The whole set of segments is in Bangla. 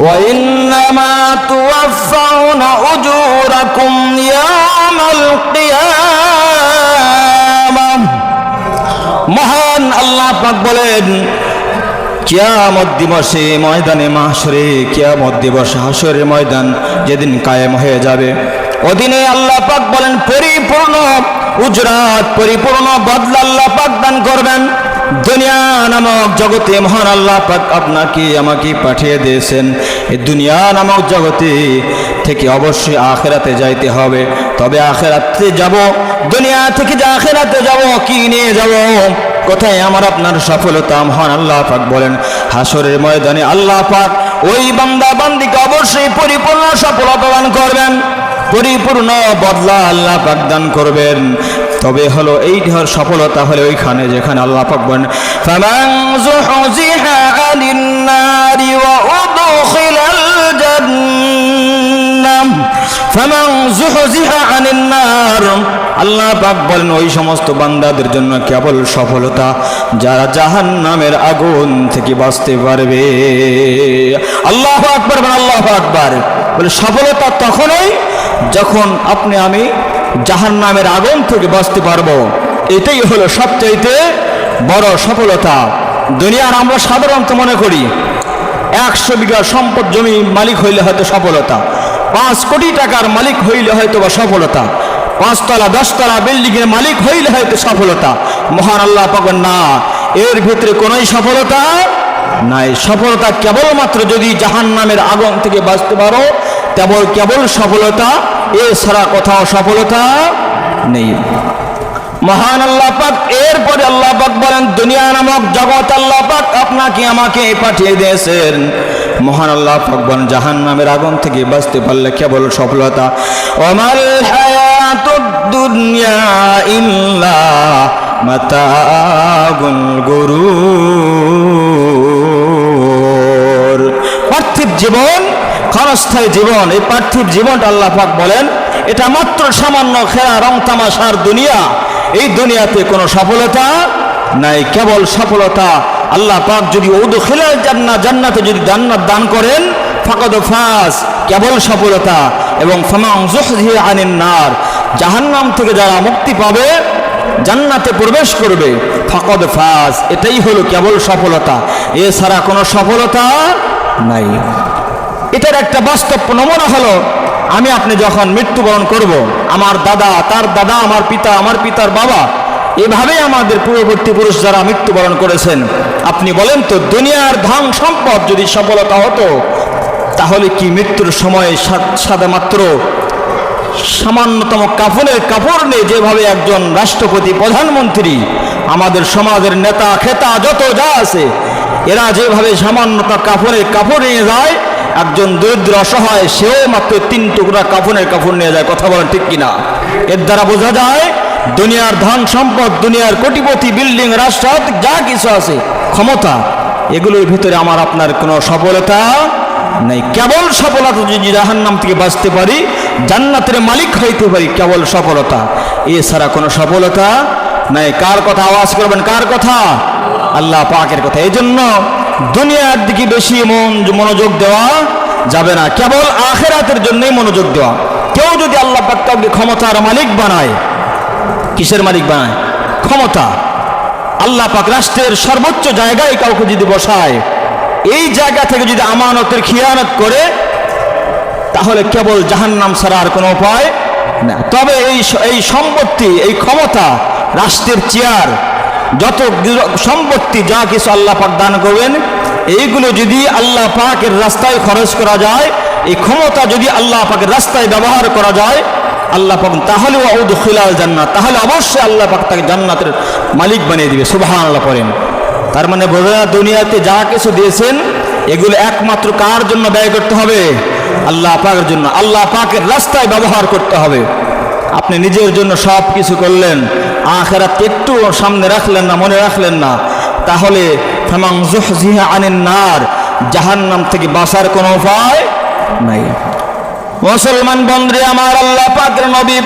وإنما توفون أجوركم يوم القيامة মহান আল্লাহ পাক বলেন কিয়ামত দিবসে ময়দানে মাহশরে কিয়ামত দিবস হাসরের ময়দান যেদিন কায়েম হয়ে যাবে ওদিনে আল্লাহ পাক বলেন পরিপূর্ণ উজরাত পরিপূর্ণ বদলা আল্লাহ পাক দান করবেন। দুনিয়া নামক জগতে মহান আল্লাহ পাক আপনাকে, আমাকে পাঠিয়ে দিয়েছেন। এই দুনিয়া নামক জগতে থেকে অবশ্যই আখেরাতে যাইতে হবে। তবে আখেরাতে যাব, দুনিয়া থেকে যে আখেরাতে যাব, কি নিয়ে যাব? কোথায় আমার আপনার সফলতা? মহান আল্লাহ পাক বলেন হাসরের ময়দানে আল্লাহ পাক ওই বান্দা বান্দিকে অবশ্যই পরিপূর্ণ সফলতা দান করবেন। পরিপূর্ণ বদলা আল্লাহ পাক দান করবেন। তবে হলো এই ঢের সফলতা হলে ওইখানে যেখানে আল্লাহ পাক বলেন আনিন জান্নাম। আনিন আল্লাহ পাক বলেন, ওই সমস্ত বান্দাদের জন্য কেবল সফলতা, যারা জাহান নামের আগুন থেকে বাঁচতে পারবে। আল্লাহ আকবর আল্লাহ আকবর। বলে, সফলতা তখনই যখন আপনি, আমি জাহান নামের আগুন থেকে বাঁচতে পারব। এটাই হলো সবচাইতে বড় সফলতা। দুনিয়ার আমরা সাধারণত মনে করি, একশো বিঘা সম্পদ জমি মালিক হইলে হয়তো সফলতা, পাঁচ কোটি টাকার মালিক হইলে হয়তো বা সফলতা, পাঁচতলা, দশতলা বিল্ডিংয়ের মালিক হইলে হয়তো সফলতা। মহান আল্লাহ পাবেন না, এর ভিতরে কোনোই সফলতা নাই। সফলতা কেবলমাত্র যদি জাহান নামের আগুন থেকে বাঁচতে পারো কেবল কেবল সফলতা, এছাড়া কোথাও সফলতা নেই। মহান আল্লাহ পাক, এরপরে আল্লাহ পাক বলেন, দুনিয়া নামক জগৎ আল্লাহ পাক আপনাকে আমাকে পাঠিয়ে দিয়েছেন। মহান আল্লাহ পাক বলেন জাহান নামের আগুন থেকে বাঁচতে পারলে কেবল সফলতা। হায়াতুদ দুনিয়া ইল্লা মাতাগুল গুরুর। পার্থিব জীবন ক্ষণস্থায়ী জীবন, এই পার্থিব জীবনটা আল্লাহ পাক বলেন, এটা মাত্র সামান্য খেলা, রং তামাশার দুনিয়া। এই দুনিয়াতে কোনো সফলতা নাই, কেবল সফলতা আল্লাহ পাক যদি খেলাল জান্না, জান্নাতে যদি জান্নাত দান করেন, ফাকদ ফাস কেবল সফলতা। এবং ফামাং জুহজি আনিন নার, জাহান্নাম থেকে যারা মুক্তি পাবে, জান্নাতে প্রবেশ করবে, ফাকদ ফাস এটাই হলো কেবল সফলতা। এছাড়া কোনো সফলতা নাই। এটার একটা বাস্তব নমুনা হলো, আমি আপনি যখন মৃত্যুবরণ করব, আমার দাদা, তার দাদা, আমার পিতা, আমার পিতার বাবা, এভাবেই আমাদের পূর্ববর্তী পুরুষ যারা মৃত্যুবরণ করেছেন, আপনি বলেন তো, দুনিয়ার ধন সম্পদ যদি সফলতা হতো, তাহলে কি মৃত্যুর সময় সাদা মাত্র সামান্যতম কাফনের কাপড় নিয়ে যেভাবে একজন রাষ্ট্রপতি, প্রধানমন্ত্রী, আমাদের সমাজের নেতা, খেতা, যত যা আছে, এরা যেভাবে সামান্যতা কাপড়ের কাপড় নিয়ে যায় একজন দরিদ্র অসহায়, সেও মাত্র তিন টুকরা কাফনের কাপড় নিয়ে যায়, কথা বলেন ঠিক কিনা? এর দ্বারা বোঝা যায়, দুনিয়ার ধন সম্পদ, দুনিয়ার কোটিপতি, বিল্ডিং রাষ্ট্র যা কিছু আছে, ক্ষমতা, এগুলোর ভিতরে আমার আপনার কোনো সফলতা নেই। কেবল সফলতা যদি জাহান নাম থেকে বাঁচতে পারি, জান্নাতের মালিক হইতে পারি, কেবল সফলতা। এছাড়া কোনো সফলতা নাই। কার কথা আওয়াজ করবেন? কার কথা? আল্লাহ পাকের কথা। এই জন্য দুনিয়ার দিকে বেশি মন মনোযোগ দেওয়া যাবে না। কেবল আখেরাতের জন্যই মনোযোগ দেওয়া। কেউ যদি আল্লাহ পাক কাউকে ক্ষমতার মালিক বানায়, কিসের মালিক বানায়? ক্ষমতা। আল্লাহ পাক রাষ্ট্রের সর্বোচ্চ জায়গায় কাউকে যদি বসায়, এই জায়গা থেকে যদি আমানতের খিয়ানত করে, তাহলে কেবল জাহান্নাম ছাড়া আর কোনো উপায় না তবে এই এই সম্পত্তি, এই ক্ষমতা, রাষ্ট্রের চেয়ার যত সম্পত্তি, যা কিছু আল্লাহ পাক দান করবেন, এইগুলো যদি আল্লাহ পাকের রাস্তায় খরচ করা যায়, এই ক্ষমতা যদি আল্লাহ পাকের রাস্তায় ব্যবহার করা যায়, আল্লাহ পাক তাহলে ঔদ খিলাল জান্নাত, তাহলে অবশ্যই আল্লাহ পাক তাকে জান্নাতের মালিক বানিয়ে দিবে সুবাহান আল্লাহ করেন তার মানে বোঝা দুনিয়াতে যা কিছু দিয়েছেন, এগুলো একমাত্র কার জন্য ব্যয় করতে হবে? আল্লাহ পাকের জন্য। আল্লাহ পাকের রাস্তায় ব্যবহার করতে হবে। আপনি নিজের জন্য সব কিছু করলেন আখেরাত একটু সামনে রাখলেন না, মনে রাখলেন না। তাহলে ফামাং জুহজিহা আনিন নার, জাহান্নাম থেকে বাঁচার কোনো উপায় নাই। মুসলমান বন্ধুরে, আমার আল্লাহ পাকের নবী,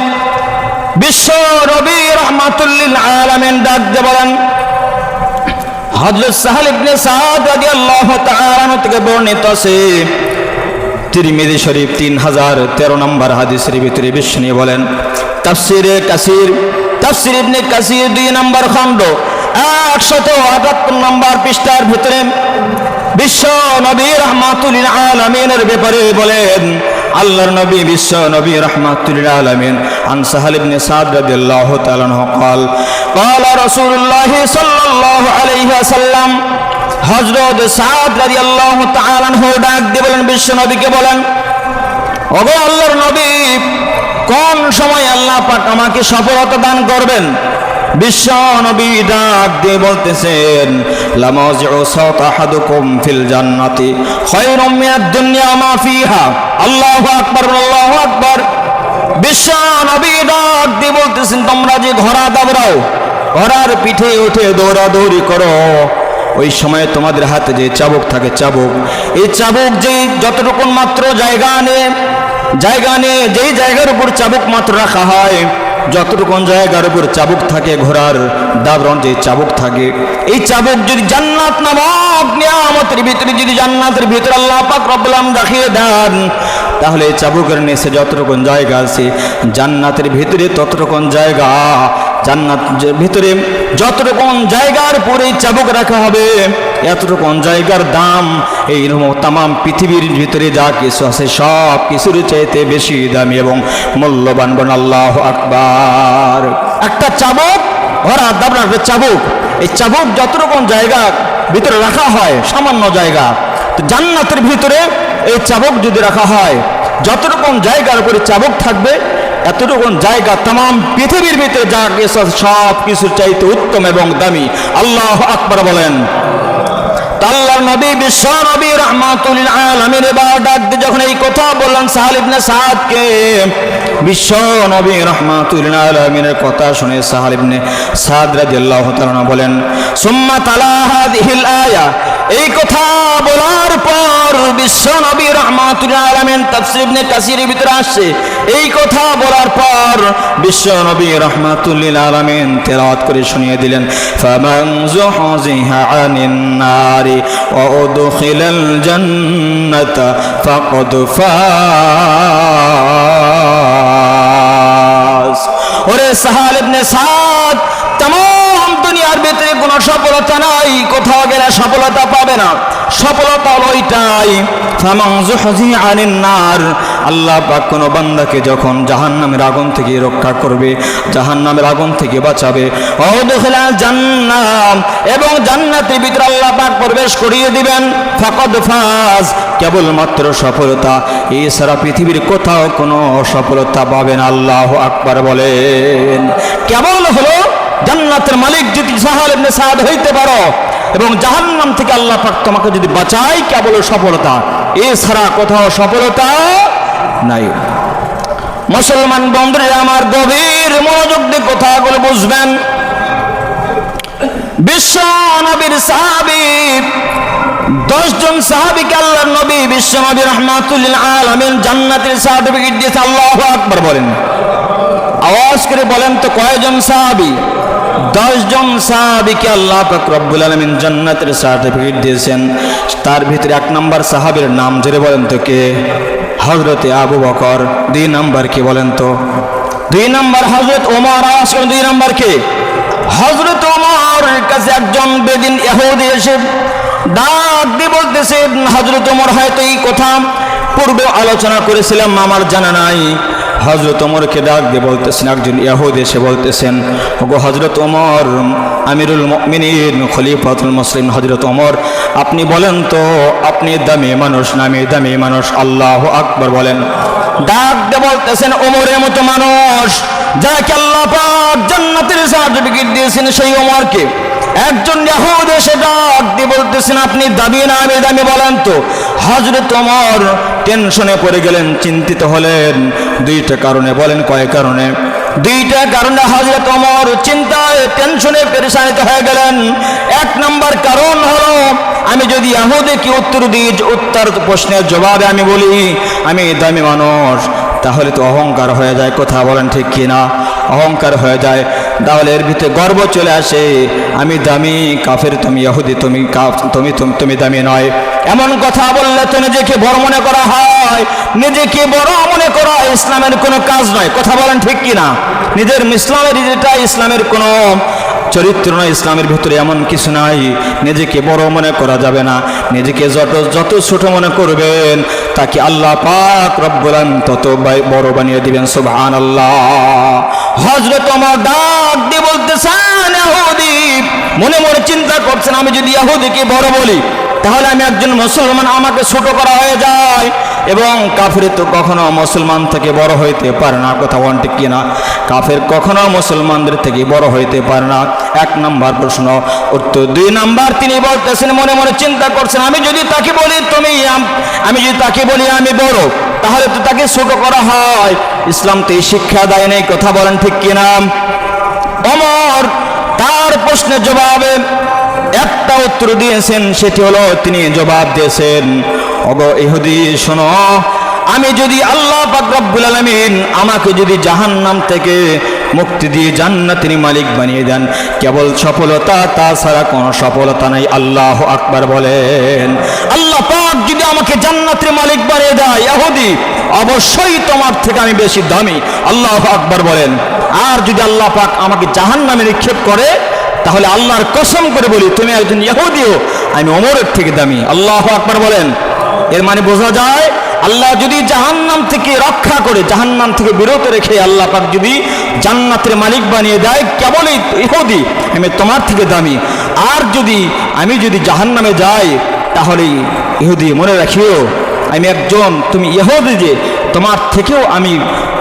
বিশ্ব রবি রহমাতুল্লিল আলামিন ডাক দিয়ে বলেন, হযরত সাহেল ইবনে সাদ রাদিয়াল্লাহু তাআলা থেকে বর্ণিত আছে। তিরমিদি শরীফ তিন হাজার তেরো নম্বর হাদিসের ভিতরে বিষ্ণু বলেন, তাফসিরে কাসির তাফসির ইবনে কাসির দুই নম্বর খণ্ড একশত আটাত্তর নম্বর পৃষ্ঠার ভিতরে বিশ্ব নবী রহমাতুল আলমিনের ব্যাপারে বলেন আল্লাহর নবী বিশ্ব নবী রহমাতুল আলমিন আন সাহাল ইবনে সাদ রাদিয়াল্লাহু তাআলা আনহু قال قال رسول الله صلى الله عليه وسلم হযরত সাদ রাদিয়াল্লাহু তাআলা আনহু ডাক দিয়ে বলেন বিশ্ব নবীকে বলেন ওগো আল্লাহর নবী কোন সময় আল্লাহ পাক আমাকে সফলতা দান করবেন? বিশ্ব নবী ডাক দিয়ে বলতেছেন আহাদুকুম ফিল জান্নাতি, খায়রুম মিনাদ দুনিয়া মা ফিহা। আল্লাহু আকবার আল্লাহু আকবার। বিশ্ব নবী ডাক দিয়ে বলতেছেন, তোমরা যে ঘোড়া দাবড়াও, ঘোড়ার পিঠে উঠে দৌড়াদৌড়ি করো। ওই সময় তোমাদের হাতে যে চাবুক থাকে, চাবুক। এই চাবুক যে যতটুকুন মাত্র জায়গা নিয়ে জায়গা নিয়ে, যেই জায়গার উপর চাবুক মাত্র রাখা হয় যতটুকুন জায়গার উপর চাবুক থাকে ঘোড়ার দাবরণ যে চাবুক থাকে, এই চাবুক যদি জান্নাত নামক নিয়ামতের ভিতরে যদি জান্নাতের ভিতরে আল্লাহ পাক রব্বুল আলামিন রাখিয়ে দেন, তাহলে এই চাবুকের নিচে যতটুকুন জায়গা আছে, জান্নাতের ভিতরে ততটুকুন জায়গা, জান্নাত ভিতরে যতটুকুন জায়গার পরে চাবুক রাখা হবে এতটুকুন জায়গার দাম। এই তাম পৃথিবীর ভিতরে যা কিছু আছে, সব কিছুর চাইতে বেশি দামি এবং মূল্যবান বন আল্লাহ আকবার। একটা চাবুক, ওরা দাবড়ার চাবুক। এই চাবুক যতটুকুন জায়গা ভিতরে রাখা হয়, সামান্য জায়গা। তো জান্নাতের ভিতরে এই চাবুক যদি রাখা হয় যতটুকুন জায়গার উপরে চাবুক থাকবে এতটুকুন জায়গা তাম পৃথিবীর ভিতরে যা কিছু সব কিছুর চাইতে উত্তম এবং দামি। আল্লাহ আকবার বলেন। আল্লাহর নবী, বিশ্ব নবী রহমাতুল আলমীর এবার ডাক যখন এই কথা বললেন সাহাল ইবনে সাদকে বিশ্ব নবী রহমাতুল আলমিনের কথা শুনে সাহাল ইবনে সাদ রাদিয়াল্লাহু তাআলা বলেন, সুম্মা তালাহাদিহিল আয়া এই কথা বলার পর বিশ্ব নবী রহমাতুল আলমিন তাফসির ইবনে ভিতরে আসছে। এই কথা বলার পর বিশ্ব নবী রহমাতুল্লিল আলমিন করে শুনিয়ে দিলেন, ফামান যুহজিহা আনিন নারি ওয়া উদখিলাল জান্নাতা ওরে সাহাল ইবনে কোনো সফলতা নাই, কোথাও গেলে সফলতা পাবে না। সফলতা ওইটাই আল্লাহ পাক কোনো বান্দাকে যখন জাহান্নামের আগুন থেকে রক্ষা করবে, জাহান্নামের আগুন থেকে বাঁচাবে জান্নাম, এবং জান্নাতের ভিতরে আল্লাহ পাক প্রবেশ করিয়ে দিবেন। ফাকদ ফাজ, কেবলমাত্র সফলতা। এছাড়া পৃথিবীর কোথাও কোনো সফলতা পাবেন আল্লাহ আকবার বলেন। কেবল হলো জান্নাতের মালিক যদি সাহাল ইবনে সাদ হইতে পারো এবং জাহান্নাম থেকে আল্লাহ পাক তোমাকে যদি বাঁচায়, কেবল সফলতা। এছাড়া কোথাও সফলতা নাই। মুসলমান বন্ধুরা, আমার গভীর মনোযোগ দিয়ে কথাগুলো বুঝবেন। বিশ্ব নবীর সাহাবি দশজন সাহাবিকে আল্লাহর নবী, বিশ্ব নবী রহমাতুল্লিল আলমিন জান্নাতের সার্টিফিকেট দিয়েছে, আল্লাহ আকবার বলেন। আওয়াজ করে বলেন তো কয়জন সাহাবি? দশজন সাহাবিকে আল্লাহ রব্বুল আলমিন জান্নাতের সার্টিফিকেট দিয়েছেন। তার ভিতরে এক নম্বর সাহাবের নাম জেরে বলেন তো কে? হজরতে আবু বকর। দুই নাম্বার কে বলেন তো? দুই নম্বর হজরত ওমর আওয়াজ দুই নাম্বার কে? হজরত ওমর কাছে একজন বেদিন এহুদি এসে ডাক দিয়ে বলতেছে হজরত ওমর, হয়তো এই কথা পূর্বে আলোচনা করেছিলাম, আমার জানা নাই। হজরত ওমরকে ডাক দিয়ে বলতেছেন, একজন ইয়াহুদ এসে বলতেছেন, ওগো হজরত ওমর, আমিরুল মিনীর খলিফাতুল মুসলিম হজরত ওমর, আপনি বলেন তো, আপনি দামি মানুষ নামি দামি মানুষ? আল্লাহ আকবর বলেন। ডাক দিয়ে বলতেছেন, ওমরের মতো মানুষ, যাকে আল্লাহ পাক জান্নাতের সার্টিফিকেট দিয়েছেন সেই ওমরকে। একজন বলতেছেন, আপনি দাবি না, আমি দামি বলেন তো। হজরত তোমার টেনশনে পড়ে গেলেন, চিন্তিত হলেন। দুইটা কারণে বলেন, কয় কারণে? দুইটা কারণে হজরত ওমর চিন্তায়, টেনশনে পেরেশানিত হয়ে গেলেন। এক নম্বর কারণ হলো, আমি যদি ইয়াহুদে কি উত্তর দিই, উত্তর প্রশ্নের জবাবে আমি বলি, আমি দামি মানুষ, তাহলে তো অহংকার হয়ে যায়, কথা বলেন ঠিক কি না অহংকার হয়ে যায়। তাহলে এর ভিতরে গর্ব চলে আসে, আমি দামি কাফের, তুমি ইহুদি তুমি তুমি তুমি দামি নয়। এমন কথা বললে তো নিজেকে বড় মনে করা হয়। নিজেকে বড় মনে করা ইসলামের কোনো কাজ নয়। কথা বলেন ঠিক কি না? নিজের ইসলামের যেটা, ইসলামের কোনো চরিত্র নয়। ইসলামের ভিতরে এমন কিছু নাই। নিজেকে বড় মনে করা যাবে না। নিজেকে যত যত ছোট মনে করবেন তাকে আল্লাহ পাক রব্বুলান তত বড় বানিয়ে দিবেন সুবহান আল্লাহ হজরত আমার ডাক দিয়ে বলতেছেন, ইহুদি, মনে মনে চিন্তা করছেন, আমি যদি ইহুদিকে বড় বলি তাহলে আমি একজন মুসলমান, আমাকে ছোট করা হয়ে যায়। এবং কাফের তো কখনো মুসলমান থেকে বড় হইতে পারে না, কথা বলতে কি না কাফের কখনো মুসলমানদের থেকে বড় হইতে পারে না। এক নাম্বার প্রশ্ন, উত্তর দুই নাম্বার, তিনি বলতেছেন, মনে মনে চিন্তা করছেন, আমি যদি তাকে বলি তুমি আমি যদি তাকে বলি আমি বড়, তাহলে তো তাকে ছোট করা হয়। ইসলাম তো এই শিক্ষা দেয় নেই, কথা বলেন ঠিক কিনা? অমর, তার প্রশ্নের জবাবে একটা উত্তর দিয়েছেন, সেটি হলো তিনি জবাব দিয়েছেন অগ ইহুদি, শোনো, আমি যদি আল্লাহ পাক রব্বুল আলামিন আমাকে যদি জাহান্নাম থেকে মুক্তি দিয়ে জান্নাতের মালিক বানিয়ে দেন, কেবল সফলতা, তাছাড়া কোনো সফলতা নাই। আল্লাহ আকবার বলেন, আল্লাহ পাক যদি আমাকে জান্নাতের মালিক বানিয়ে দেয়, ইহুদি, অবশ্যই তোমার থেকে আমি বেশি দামি। আল্লাহ আকবার বলেন, আর যদি আল্লাহ পাক আমাকে জাহান্নামে নিক্ষেপ করে তাহলে আল্লাহর কসম করে বলি, তুমি একজন ইহুদিও, আমি ওমরের থেকে দামি। আল্লাহ আকবার বলেন। এর মানে বোঝা যায়, আল্লাহ যদি জাহান্নাম থেকে রক্ষা করে, জাহান্নাম থেকে বিরত রেখে আল্লাহ পাক যদি জান্নাতের মালিক বানিয়ে দেয়, কেবলই ইহুদি, আমি তোমার থেকে দামি। আর যদি, আমি যদি জাহান্নামে যাই তাহলে ইহুদি মনে রাখিও, আমি একজন, তুমি ইহুদি যে, তোমার থেকেও আমি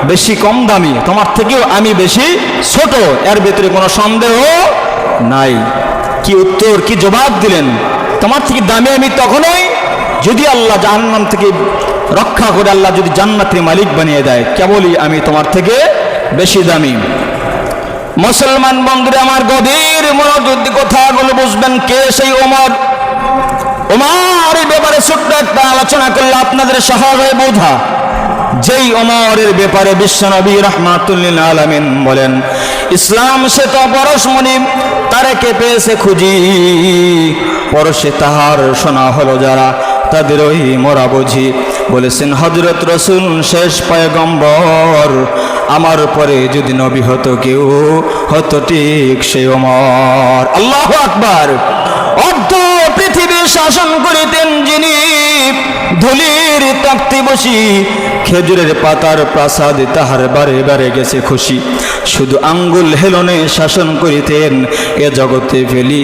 বেশি কম দামি, তোমার থেকেও আমি বেশি ছোট, এর ভেতরে কোনো সন্দেহ নাই। কি উত্তর, কি জবাব দিলেন? তোমার থেকে দামি আমি তখনই যদি আল্লাহ জাহান্নাম থেকে রক্ষা করে আল্লাহ যদি জান্নাতের মালিক বানিয়ে দেয়, কেবলই আমি তোমার থেকে বেশি দামি। মুসলমান বন্ধুরা, আমার গভীর মনোযোগ কথাগুলো বুঝবেন কে সেই ওমর? ওমর এই ব্যাপারে ছোট্ট একটা আলোচনা করলে আপনাদের সহজ হয়ে বোঝা। যেই ওমরের ব্যাপারে বিশ্ব বিশ্বনবী রহমাতুল্লিল আলমিন বলেন, ইসলাম সে তো পরশমণি কে পেয়েছে খুঁজি। পরশে তাহার শোনা হলো যারা, তাদের ওই মরা বুঝি। বলেছেন হজরত রসুল, শেষ পয়গম্বর, আমার পরে যদি নবী হতো কেউ, হতো ঠিক সে ওমর। আল্লাহ আকবার। অর্ধ পৃথিবী শাসন করিতেন যিনি, ধুলির তাকতে বসি খেজুরের পাতার প্রাসাদ তাহার বারে বারে গেছে খুশি। শুধু আঙ্গুল হেলনে শাসন করিতেন, এ জগতে ফেলি,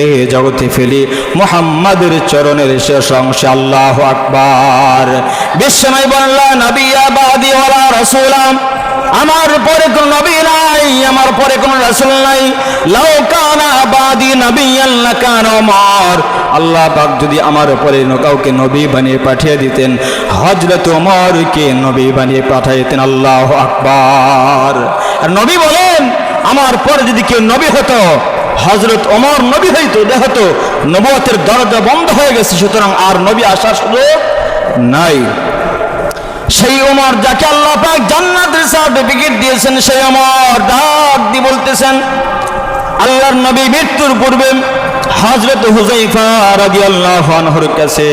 এ জগতে ফেলি। মোহাম্মদের চরণের শেষ অংশে আল্লাহ আকবার। বিশ্বময় বললা নবিয়া বাদি রসুলাম আমার পরে কোন নবী নাই, আমার পরে কোন রাসূল নাই। লাউ কানা বাদি নবিয়ান লাকান ওমর আল্লাহ পাক যদি আমার পরে ন- কাউকে নবী বানিয়ে পাঠিয়ে দিতেন, হযরত ওমরকে নবী বানিয়ে পাঠাইতেন, আল্লাহ আকবার। আর নবী বলেন, আমার পরে যদি কেউ নবী হতো হজরত ওমর নবী হইতো দেখতো নবুয়তের দরজা বন্ধ হয়ে গেছে, সুতরাং আর নবী আসার সুযোগ নাই। সেই ওমর যাকে আল্লাহ পাক জান্নাতের সার্টিফিকেট দিয়েছেন, সেই ওমর ডাক দিয়ে বলতেছেন, আল্লাহর নবী মৃত্যুর পূর্বে হজরত হুজাইফা কাছে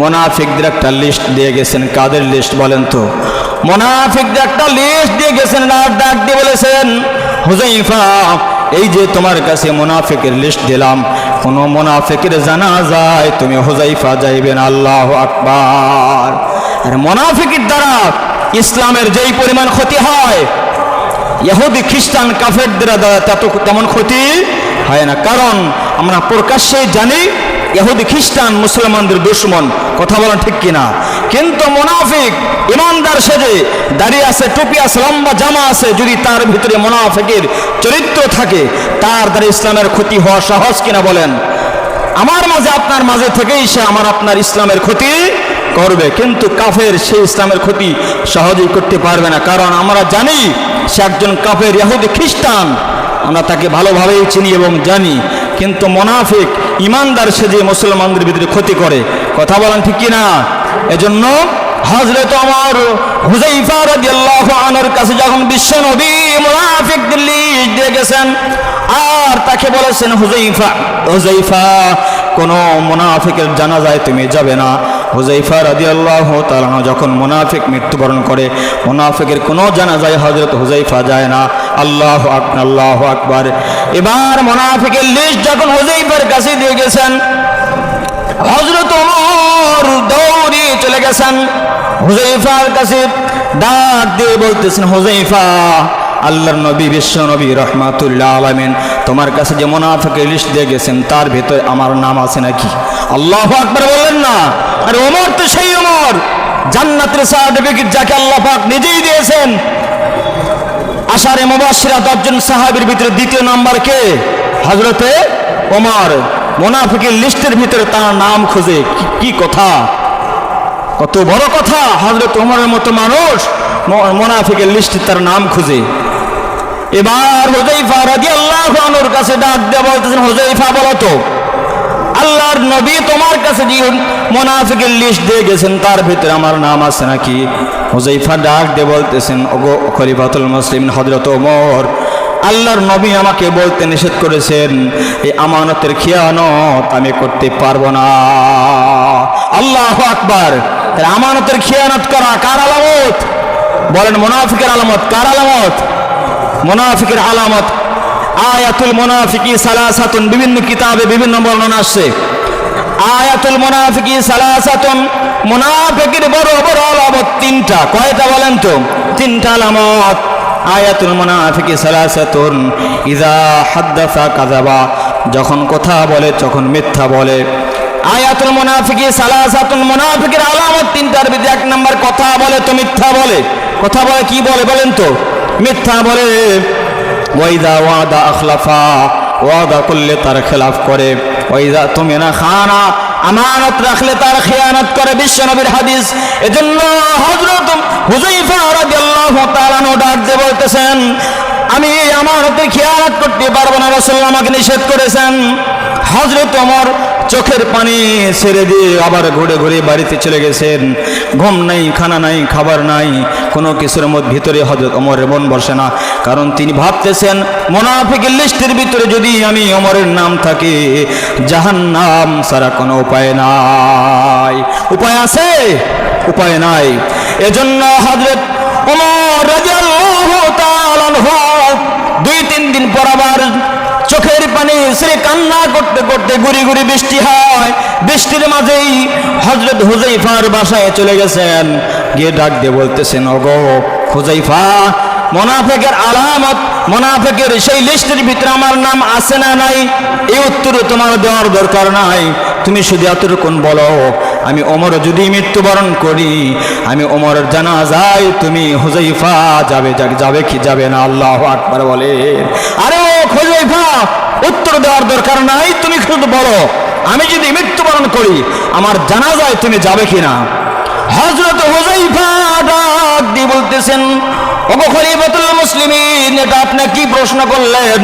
মোনাফিকদের একটা লিস্ট দিয়ে গেছেন। কাদের লিস্ট বলেন তো? মোনাফিকদের একটা লিস্ট দিয়ে গেছেন আর ডাক দিয়ে বলেছেন হুজাইফা এই যে তোমার কাছে মোনাফিকের লিস্ট দিলাম, কোন মোনাফিকের জানা যায় তুমি হুজাইফা যাইবেন আল্লাহ আকবার। আর মোনাফিকের দ্বারা ইসলামের যেই পরিমাণ ক্ষতি হয়, ইহুদি, খ্রিস্টান, কাফেরদের দ্বারা তেমন ক্ষতি হয় না। কারণ আমরা প্রকাশ্যে জানি ইহুদি খ্রিস্টান, মুসলমানদের দুশ্মন, কথা বলা ঠিক কিনা। কিন্তু মোনাফিক, ইমানদার সেজে দাঁড়িয়ে আছে, টুপি আছে, লম্বা জামা আছে, যদি তার ভিতরে মোনাফিকের চরিত্র থাকে, তার দ্বারা ইসলামের ক্ষতি হওয়া সহজ কিনা বলেন? আমার মাঝে, আপনার মাঝে থেকেই সে আমার, আপনার ইসলামের ক্ষতি করবে। কিন্তু কাফের সে ইসলামের ক্ষতি সহজেই করতে পারবে না। কারণ আমরা জানি, সে একজন কাফের ইয়াহুদি খ্রিস্টান। আমরা তাকে ভালোভাবেই চিনি এবং জানি। কিন্তু মোনাফিক ইমানদার সে যে মুসলমানদের ভিতরে ক্ষতি করে। কথা বলেন ঠিক কিনা? এজন্য হজরত আমার হুজাইফা রাদিয়াল্লাহু আনহুর কাছে যখন বিশ্ব নবী মুনাফিকদের দিল্লি দিয়ে গেছেন, আর তাকে বলেছেন হুজাইফা হুজাইফা কোন মুনাফিকের জানাজায় তুমি যাবে না। হুজাইফা রাদিয়াল্লাহু তাআলা যখন মুনাফিক মৃত্যুবরণ করে, মুনাফিকের কোনো জানাজায় হযরত হুজাইফা যায় না। আল্লাহু আল্লাহু আকবার। এবার মুনাফিকের লিস্ট যখন হুজাইফার কাছে দিয়ে গেছেন, হযরত ওমর দৌড়িয়ে চলে গেছেন। হুজাইফার কাছে ডাক দিয়ে বলতেছেন হুজাইফা আল্লাহর নবী, বিশ্ব নবী, রহমাতুল্লাহ আলামিন, তোমার কাছে যে মুনাফিকের লিস্ট দিয়ে গেছেন, তার ভেতরে আমার নাম আছে নাকি? আল্লাহ আকবার বললেন, না। আর ওমর তো সেই ওমর। জান্নাতের সার্টিফিকেট যাকে আল্লাহ পাক নিজেই দিয়েছেন আশারে মুবাশশিরা দশজন সাহাবীর ভিতরে দ্বিতীয় নাম্বার কে? হজরতে ওমর। মোনাফিকের লিস্টের ভিতরে তার নাম খুঁজে। কি- কথা? কত বড় কথা হজরত ওমরের মতো মানুষ। মোনাফিকের লিস্টে তার নাম খুঁজে। এবার হুজাইফা রাদিয়াল্লাহু আনহুর কাছে ডাক দেওয়া বলতেছেন হুজাইফা বলো তো। আল্লাহর নবী তোমার কাছে যে মোনাফিকের লিস্ট দিয়ে গেছেন, তার ভিতরে আমার নাম আছে নাকি? হুজাইফা ডাক দিয়ে বলতেছেন, ওগো খলিফাতুল মুসলিম হযরত ওমর, আল্লাহর নবী আমাকে বলতে নিষেধ করেছেন, এই আমানতের খেয়ানত আমি করতে পারব না। আল্লাহ আকবার। আমানতের খেয়ানত করা কার আলামত? বলেন, মোনাফিকের আলামত কার আলামত? মোনাফিকের আলামত আয়াতুল মোনাফিকি সালাসাতুন, বিভিন্ন কিতাবে বিভিন্ন বর্ণনা আসছে। আয়াতুল মোনাফিকি সালাসাতুন, মোনাফিকের বড় বড় আলামত তিনটা। কয়টা বলেন তো? তিনটা আলামত। আয়াতুল মোনাফিকি সালাসাতুন ইজা হাদ্দাসা কাযাবা, যখন কথা বলে তখন মিথ্যা বলে। আয়াতুল মুনাফিকি সালাসাতুন, মুনাফিকের আলামত তিনটার ভিতরে এক নাম্বার, কথা বলে তো মিথ্যা বলে। কথা বলে কি বলে বলেন তো? মিথ্যা বলে। ওয়াইদা ওয়াদা আখলাফা, ওয়াদা করলে তার খেলাফ করে। ওয়াইদা তুমি না খানা, আমানত রাখলে তার খেয়ানত করে বিশ্ব নবীর হাদিস। এজন্য হযরত হুযাইফা রাদিয়াল্লাহু তাআলা নো ডাক দিয়ে বলতেছেন, আমি আমার হাতে খেয়ালত করতে পারব না রাসূল, আমাকে নিষেধ করেছেন। হযরত ওমর চোখের পানি ছেড়ে দিয়ে আবার ঘুরে ঘুরে বাড়িতে চলে গেছেন। ঘুম নাই, খানা নাই, খাবার নাই, কোনো কিছুর মধ্যে ভিতরে হজরত অমরের মন বসে না। কারণ তিনি ভাবতেছেন, মোনাফিকের লিস্টের ভিতরে যদি আমি অমরের নাম থাকে, জাহান্নাম সারা কোনো উপায় নাই। উপায় আছে? উপায় নাই। এজন্য হজরত অমর আনহু দুই তিন দিন পর আবার পানি সে কান্না করতে করতে গুড়ি গুড়ি বৃষ্টি হয়। বৃষ্টির মাঝেই হজরত হুজাইফার বাসায় চলে গেছেন। গিয়ে ডাক দিয়ে বলতেছেন, ওগো হুজাইফা মোনাফেকের আলামত, মোনাফেকের সেই লিস্টের ভিতরে আমার নাম আছে না নাই? এই উত্তর তোমার দেওয়ার দরকার নাই। তুমি শুধু এতটুকুন বলো, আমি ওমর যদি মৃত্যুবরণ করি, আমি ওমরের জানা যাই তুমি হুজাইফা যাবে যাবে কি যাবে না? আল্লাহ আকবার বলে। আরে ও হুজাইফা উত্তর দেওয়ার দরকার নাই, তুমি শুধু বলো, আমি যদি মৃত্যুবরণ করি, আমার জানা যায় তুমি যাবে কি না হজরত হুজাইফা ডাক বলতেছেন, ওগো খলিফাতুল মুসলিমিন, এটা আপনি কি প্রশ্ন করলেন?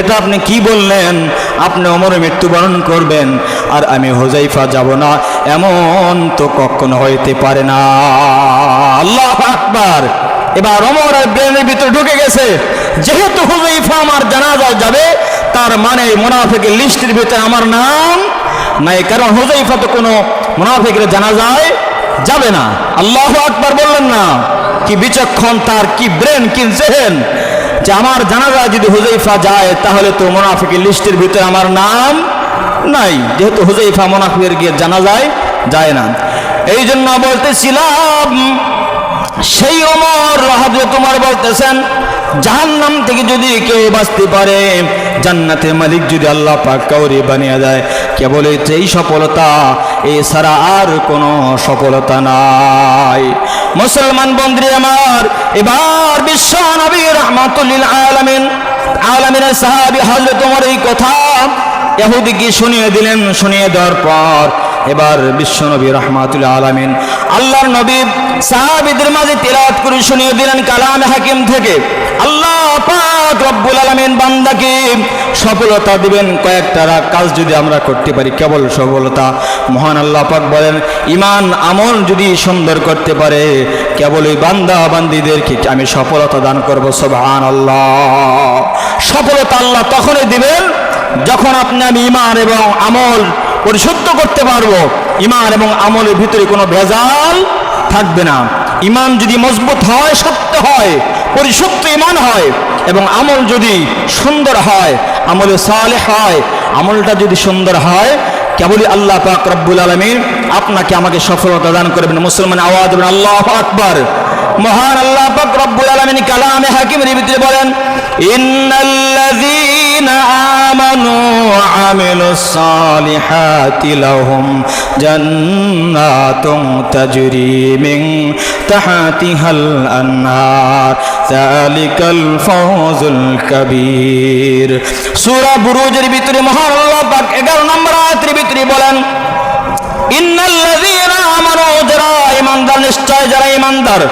এটা আপনি কি বললেন? আপনি অমরে মৃত্যুবরণ করবেন, আর আমি হুজাইফা যাব না, এমন তো কখনো হইতে পারে না। আল্লাহ আকবার। এবার অমর ব্রেনের ভিতরে ঢুকে গেছে, যেহেতু হুজাইফা আমার জানাজায় যাবে তার মানে মোনাফেকের লিস্টের ভিতরে আমার নাম নাই, কারণ হুজাইফা তো কোনো মোনাফেকের জানাজায় যাবে না। আল্লাহ আকবার বললেন না, কি বিচক্ষণ তার, কি ব্রেন, কি জেহেন, যে আমার জানাজা যদি হুজাইফা যায়, তাহলে তো মোনাফিকের লিস্টের ভিতরে আমার নাম নাই, যেহেতু হুজাইফা মোনাফিকের গিয়ে জানা যায় যায় না। এই জন্য বলতেছিলাম, সেই অমর হযরত তোমার বলতেছেন, জাহান্নাম থেকে যদি কেউ বাঁচতে পারে জান্নাতের মালিক যদি আল্লাহ পাক কাউরে বানিয়ে দেয়, কেবল এই সফলতা, এ এছাড়া আর কোনো সফলতা নাই। মুসলমান বন্ধুরে আমার, এবার বিশ্ব নবী রহমাতুল্লিল আলামিন, আলামিনের সাহাবী হযরত ওমর এই কথা ইহুদিকে শুনিয়ে দিলেন, শুনিয়ে দেওয়ার পর এবার বিশ্বনবী রহমাতুল্লাহ আলামিন আল্লাহর নবী সাহাবীদের মাঝে তিলাওয়াত করে শুনিয়ে দিলেন কালাম হাকিম থেকে। আল্লাহ পাক পাক রব্বুল আলামিন বান্দাকে সফলতা দিবেন কয়েকটা কাজ যদি আমরা করতে পারি, কেবল সফলতা। মহান আল্লাহ পাক বলেন ইমান আমল যদি সুন্দর করতে পারে, কেবল ওই বান্দা বান্দিদেরকে আমি সফলতা দান করব সোবাহান আল্লাহ সফলতা আল্লাহ তখনই দিবেন যখন আপনি আমি ইমান এবং আমল পরিশুদ্ধ করতে পারব। ইমান এবং আমলের ভিতরে কোনো ভেজাল থাকবে না। ইমান যদি মজবুত হয়, সত্য হয়, পরিশুদ্ধ ইমান হয় এবং আমল যদি সুন্দর হয়, আমলে সালে হয়, আমলটা যদি সুন্দর হয়, কেবলই আল্লাহ পাক রব্বুল আলমিন আপনাকে আমাকে সফলতা দান করবেন। মুসলমান আওয়াজ আল্লাহ আকবার। মহান আল্লাহ পাক রব্বুল আলমিন কালামে হাকিমের ভিতরে বলেন, ইন্নাল্লাযীনা তাহতিহাল আনহার, যালিকাল ফাওজুল কাবীর। সূরা বুরুজের ভিতরে মহান আল্লাহ পাক 11 নম্বর আয়াতের ভিতরে বলেন, ইন্নাল্লাযীনা আমানু, যারা ঈমানদার, নিশ্চয় যারা ঈমানদার,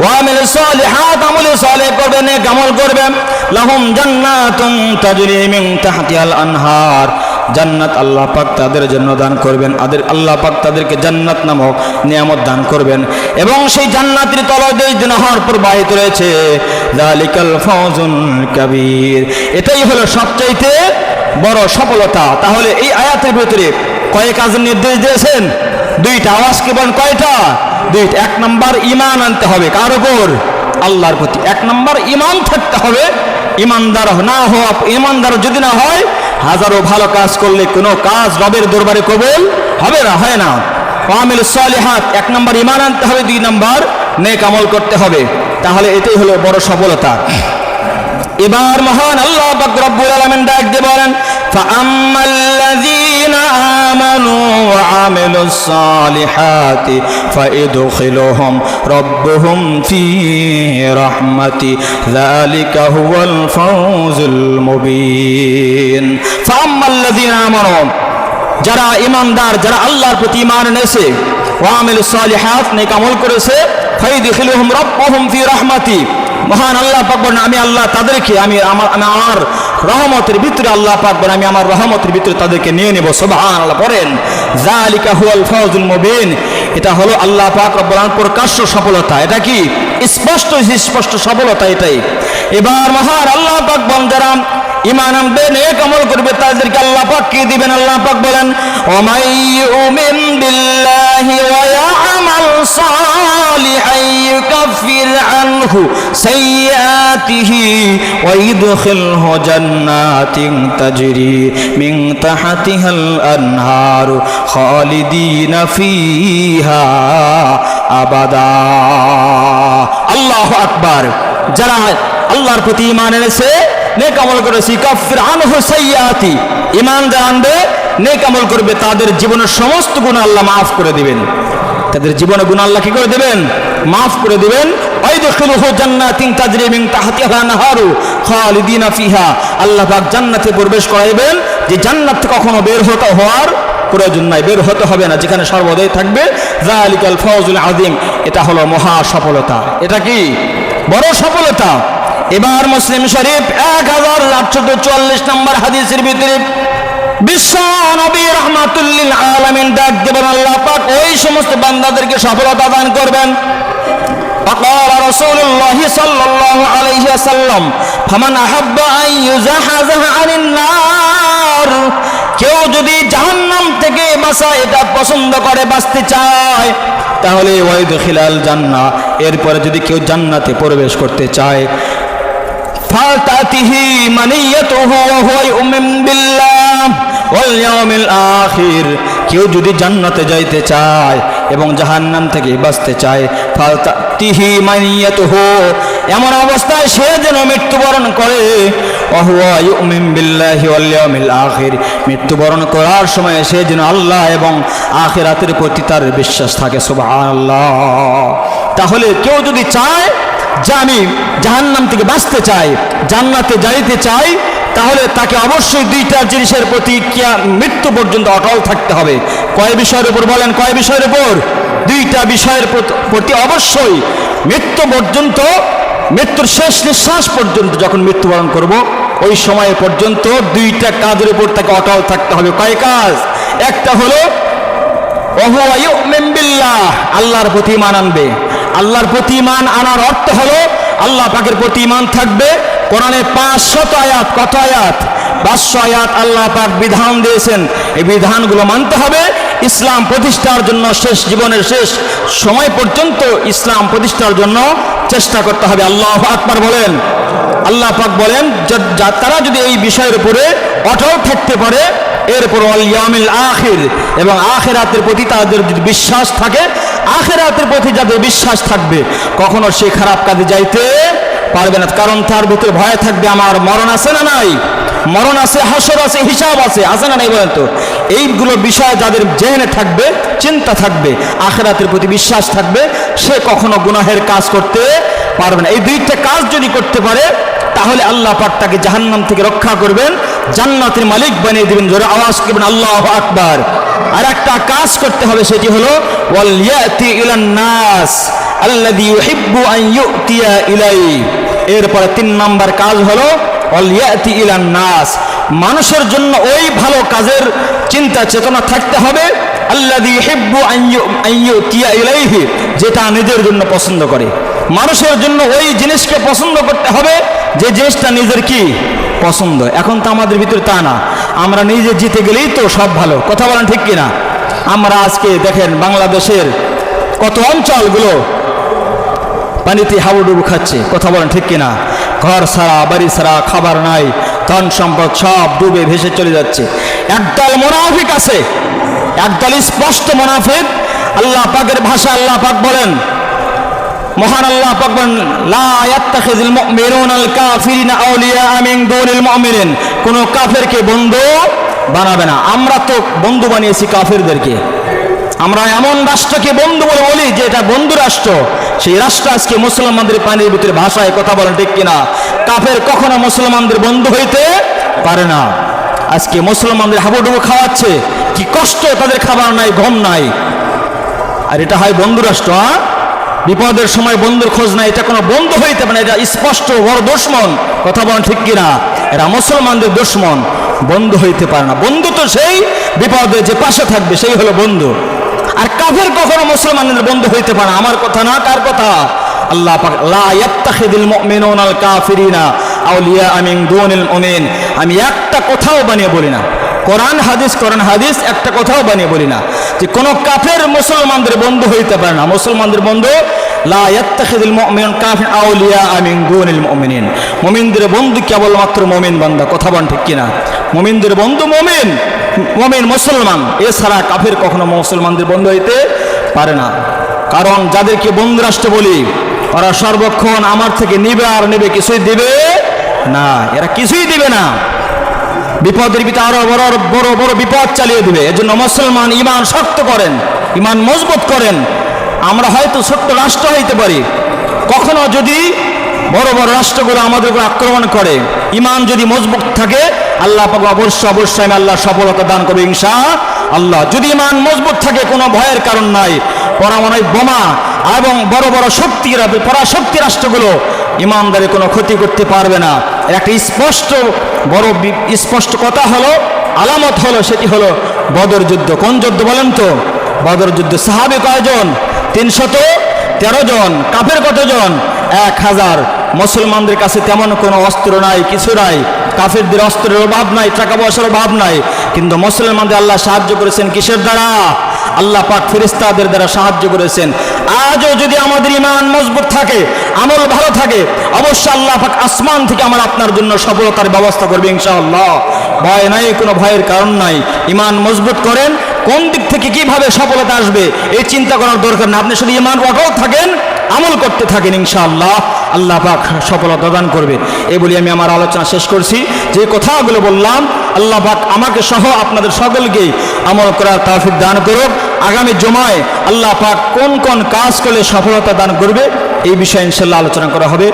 ওয়া আমিলুস সালিহাত, আমল সালেহ করবে, নেক আমল করবে, লাহুম জান্নাতুন তাজরি মিন তাহতিহাল আনহার। জান্নাত আল্লাহ পাক তাদের জন্য দান করবেন। আদের আল্লাহ পাক তাদেরকে জান্নাত নামক নিয়ামত দান করবেন। এবং সেই জান্নাতের তলদেশ নহর প্রবাহিত রয়েছে। যালিকাল ফাওজুল কাবীর। এটাই হলো সবচাইতে বড় সফলতা। তাহলে এই আয়াতের ভিতরে কয় কাজের নির্দেশ দিয়েছেন। দুইটা আওয়াজ কেবল কয়টা? দুইটা। এক নম্বর ইমান আনতে হবে। কার ওপর আল্লাহর প্রতি। এক নম্বর ইমান থাকতে হবে। ইমানদার না হওয়া ইমানদার যদি না হয় হাজারো ভালো কাজ করলে কোনো কাজ রবের দরবারে কবল হবে না, হয় না। আমিল সালেহাত, এক নম্বর ইমান আনতে হবে, দুই নম্বর নেক আমল করতে হবে। তাহলে এটাই হলো বড় সফলতা। এবার মহান আল্লাহ বকরব্বুল আলমেন ডাক দিয়ে বলেন فأما الذين آمنوا وعملوا الصالحات فيدخلهم ربهم في رحمته ذلك هو الفوز المبين فأما الذين آمنوا যারা ইমানদার যারা আল্লাহর প্রতি ইমান এনেছে ওয়ামিল সালিহাত নেক আমল করেছে ফাইদিখিলুহুম রাব্বুহুম ফি রাহমাতি মহান আল্লাহ পাক বলেন আমি আল্লাহ তাদেরকে আমি আমার আমি আমার রহমতের ভিতরে আল্লাহ পাক বলে আমি আমার রহমতের ভিতরে তাদেরকে নিয়ে নেব, সুবহানাল্লাহ, পড়েন। জালিকা হুয়াল ফজুল মুবিন, এটা হলো আল্লাহ পাক রব্বুল প্রকাশ্য সফলতা। এটা কি? স্পষ্ট স্পষ্ট সফলতা এটাই। এবার মহার আল্লাহ পাক যারা ইমান আনবে, নেক আমল করবে, তাদেরকে আল্লাহ পাক কি দিবেন? আল্লাহ পাক বলেন, ওমাই ইউমিন বিল্লাহি ওয়া ইয়ামাল সালিহান ইউকাফির আনহু সাইয়্যাতিহি ওয়া ইদখিলহু জান্নাতিন তাজরি মিন তাহতিহাল আনহার খালিদিনা ফিহা আবাদা। আল্লাহু আকবার। যারা আল্লাহর প্রতি ইমান এনেছে নেক আমল করেছে। কাফির আনহু সাইয়াতি ইমান যারা আনবে, নেক করবে, তাদের জীবনের সমস্ত গুণ আল্লাহ মাফ করে দিবেন। তাদের জীবনের গুণ আল্লাহ কি করে দিবেন? মাফ করে দিবেন। আল্লাহ পাক জান্নাতে প্রবেশ করাইবেন। যে জান্নাত কখনো বের হতে হওয়ার প্রয়োজন নাই, বের হতে হবে না, যেখানে সর্বদাই থাকবে। জালিকাল ফওজুল আযীম। এটা হলো মহা সফলতা। এটা কি? বড় সফলতা। এবার মুসলিম শরীফ এক হাজার আটশো চুয়াল্লিশ নম্বর হাদিসের ভিতরে বিশ্ব নবী রহমাতুল্লিল আলামিন ডাক দেবেন আল্লাহ পাক ওই সমস্ত বান্দাদেরকে সফলতা দান করবেন فقال رسول الله صلى الله عليه وسلم فمن أحب أن يزحزح عن النار কেউ যদি জাহান্নাম থেকে বাঁচা এটা পছন্দ করে বাঁচতে চায় তাহলে ওয়াইদ খিলাল জান্না এরপরে যদি কেউ জান্নাতে প্রবেশ করতে চায় ওয়া হুয়া ইউমিন বিল্লাহ ওয়াল ইয়াউমিল আখির। কেউ যদি জান্নাতে যাইতে চায় এবং জাহান্নাম থেকে বাঁচতে চায় ফালতা তিহি ফাতাতিহি মানিয়াতুহু। এমন অবস্থায় সে যেন মৃত্যুবরণ করে। মৃত্যুবরণ করার সময় সে যেন আল্লাহ এবং আখিরাতের প্রতি তার বিশ্বাস থাকে সুবাহ আল্লাহ তাহলে কেউ যদি চায় যে আমি জাহান্নাম থেকে বাঁচতে চাই, জান্নাতে যাইতে চাই, তাহলে তাকে অবশ্যই দুইটা জিনিসের প্রতি মৃত্যু পর্যন্ত অটল থাকতে হবে। কয় বিষয়ের উপর বলেন, কয় বিষয়ের উপর? দুইটা বিষয়ের প্রতি অবশ্যই মৃত্যু পর্যন্ত, মৃত্যুর শেষ নিঃশ্বাস পর্যন্ত যখন মৃত্যুবরণ করব, ওই সময় পর্যন্ত দুইটা কাজের উপর তাকে অটল থাকতে হবে। কয় কাজ? একটা হলো, ওহুয়া ইউমিন বিল্লাহ, আল্লাহর প্রতি ইমান আনবে। আল্লাহর প্রতি ইমান আনার অর্থ হলো আল্লাহ পাকের প্রতি ইমান থাকবে। কোরআনে পাঁচশত আয়াত, কত আয়াত? পাঁচশো আয়াত আল্লাহ পাক বিধান দিয়েছেন। এই বিধানগুলো মানতে হবে। ইসলাম প্রতিষ্ঠার জন্য শেষ জীবনের শেষ সময় পর্যন্ত ইসলাম প্রতিষ্ঠার জন্য চেষ্টা করতে হবে। আল্লাহ আকবার বলেন। আল্লাহ পাক বলেন তারা যদি এই বিষয়ের উপরে অটল থাকতে পারে, এরপর অল ইয়ামিল আখির এবং আখেরাতের প্রতি তাদের যদি বিশ্বাস থাকে আখেরাতের প্রতি যাদের বিশ্বাস থাকবে, কখনো সে খারাপ কাজে যাইতে পারবে না। কারণ তার ভিতরে ভয় থাকবে আমার মরণ আছে না নাই? মরণ আছে, হাসর আছে, হিসাব আছে আছে না নাই বলেন তো? এইগুলো বিষয় যাদের জেনে থাকবে, চিন্তা থাকবে, আখেরাতের প্রতি বিশ্বাস থাকবে, সে কখনো গুনাহের কাজ করতে পারবে না। এই দুইটা কাজ যদি করতে পারে, তাহলে আল্লাহ পাক তাকে জাহান্নাম থেকে রক্ষা করবেন, জান্নাতের মালিক বানিয়ে দিবেন। জোরে আওয়াজ করবেন, আল্লাহ আকবার। আর একটা কাজ করতে হবে, সেটি হলো ইলান নাস ইলাই। এরপরে তিন নাম্বার কাজ হলো ইলান নাস, মানুষের জন্য ওই ভালো কাজের চিন্তা চেতনা থাকতে হবে ইলাইহি, যেটা নিজের জন্য পছন্দ করে। মানুষের জন্য ওই জিনিসকে পছন্দ করতে হবে, যে জিনিসটা নিজের কি? পছন্দ। এখন তো আমাদের ভিতরে তা না। আমরা নিজে জিতে গেলেই তো সব ভালো। কথা বলেন ঠিক কিনা? আমরা আজকে দেখেন বাংলাদেশের কত অঞ্চলগুলো পানিতে হাবুডুবু খাচ্ছে। কথা বলেন ঠিক কিনা? ঘর ছাড়া, বাড়ি ছাড়া, খাবার নাই, ধন সম্পদ সব ডুবে ভেসে চলে যাচ্ছে। একদল মোনাফিক আছে। একদল স্পষ্ট মোনাফিক। আল্লাহ পাকের ভাষা আল্লাহ পাক বলেন মহান আল্লাহ পাক বলেন, লা ইয়াত্তাখিযুল মুমিনুনাল কাফিরিনা আউলিয়া মিন দুনিল মুমিনিন। কোন কাফেরকে বন্ধু বানাবে না। আমরা তো বন্ধু বানিয়েছি কাফেরদেরকে। আমরা এমন রাষ্ট্রকে বন্ধু বলে বলি যে এটা বন্ধু রাষ্ট্র। সেই রাষ্ট্র আজকে মুসলমানদের পানির ভিতরে ভাষায় কথা বলেন ঠিক কিনা? কাফের কখনো মুসলমানদের বন্ধু হইতে পারে না। আজকে মুসলমানদের হাবুডুবু খাওয়াচ্ছে। কি কষ্ট, তাদের খাবার নাই, ঘুম নাই। আর এটা হয় বন্ধু রাষ্ট্র? বিপদের সময় বন্ধুর খোঁজ নাই এটা কোনো বন্ধু হইতে পারে এটা স্পষ্ট বড় দুশ্মন। কথা বলেন ঠিক কিনা? এরা মুসলমানদের দুশ্মন, বন্ধু হইতে পারে না। বন্ধু তো সেই বিপদে যে পাশে থাকবে, সেই হলো বন্ধু। আর কাফের কখনো মুসলমানদের বন্ধু হইতে পারে না। আমার কথা না, কার কথা? আল্লাহ পাক, লা ইয়াত্তাখিদুল মুমিনুনাল কাফিরিনা আউলিয়া মিন দুনিল মুমিন। আমি একটা কথাও বানিয়ে বলি না। কোরআন, হাদিস কোরআন, হাদিস, একটা কথাও বানিয়ে বলি না। যে কোনো কাফের মুসলমানদের বন্ধু হইতে পারে না। মুসলমানদের বন্ধু মিন মুমিনদের বন্ধু কেবলমাত্র মুমিন বান্দা। কথা বল ঠিক কিনা? মুমিনদের বন্ধু মুমিন মুমিন মুসলমান। এছাড়া কাফের কখনো মুসলমানদের বন্ধু হইতে পারে না। কারণ যাদেরকে বন্ধু রাষ্ট্র বলি, ওরা সর্বক্ষণ আমার থেকে নিবে আর নেবে, কিছুই দিবে না। এরা কিছুই দিবে না। বিপদের ভিতরে আরও বড় বড় বড় বিপদ চালিয়ে দিবে। এজন্য মুসলমান ইমান শক্ত করেন ইমান মজবুত করেন। আমরা হয়তো ছোট্ট রাষ্ট্র হইতে পারি। কখনো যদি বড় বড় রাষ্ট্রগুলো আমাদের উপর আক্রমণ করে ইমান যদি মজবুত থাকে, আল্লাহ পাক অবশ্যই অবশ্যই আমি আল্লাহ সফলতা দান করবে ইনশা আল্লাহ, যদি ইমান মজবুত থাকে, কোনো ভয়ের কারণ নাই। পরমাণবিক বোমা এবং বড় বড় শক্তি, পরাশক্তি রাষ্ট্রগুলো ইমানদারে কোনো ক্ষতি করতে পারবে না। একটা স্পষ্ট বড় স্পষ্ট কথা হলো, আলামত হলো সেটি হলো বদর যুদ্ধ। কোন যুদ্ধ বলেন তো? বদর যুদ্ধ। সাহাবি কয়জন? তিনশত তেরো জন। কাফের কতজন? এক হাজার। মুসলমানদের কাছে তেমন কোনো অস্ত্র নাই, কিছু নাই। কাফেরদের অস্ত্রের অভাব নাই, টাকা পয়সার অভাব নাই। কিন্তু মুসলমানদের আল্লাহ সাহায্য করেছেন কিসের দ্বারা? আল্লাহ পাক ফেরেশতাদের দ্বারা সাহায্য করেছেন। আজও যদি আমাদের ইমান মজবুত থাকে, আমল ভালো থাকে, অবশ্যই আল্লাহ পাক আসমান থেকে আমার আপনার জন্য সফলতার ব্যবস্থা করবে ইনশাআল্লাহ। ভয় নাই, কোনো ভয়ের কারণ নাই। ইমান মজবুত করেন, কোন দিক থেকে কীভাবে সফলতা আসবে, এই চিন্তা করার দরকার না আপনি শুধু ইমান অটল থাকেন, আমল করতে থাকেন ইনশাআল্লাহ। আল্লাহ পাক সফলতা দান করবে। এই বলি আমি আমার আলোচনা শেষ করছি। যে কথাগুলো বললাম, আল্লাহ পাক আমাকে সহ আপনাদের সকলকেই আমল করার তাফিক দান করুক। আগামী জমায় আল্লাহ পাক কোন কোন কাজ করলে সফলতা দান করবে? এই বিষয়ে ইনশাল্লাহ আলোচনা করা হবে।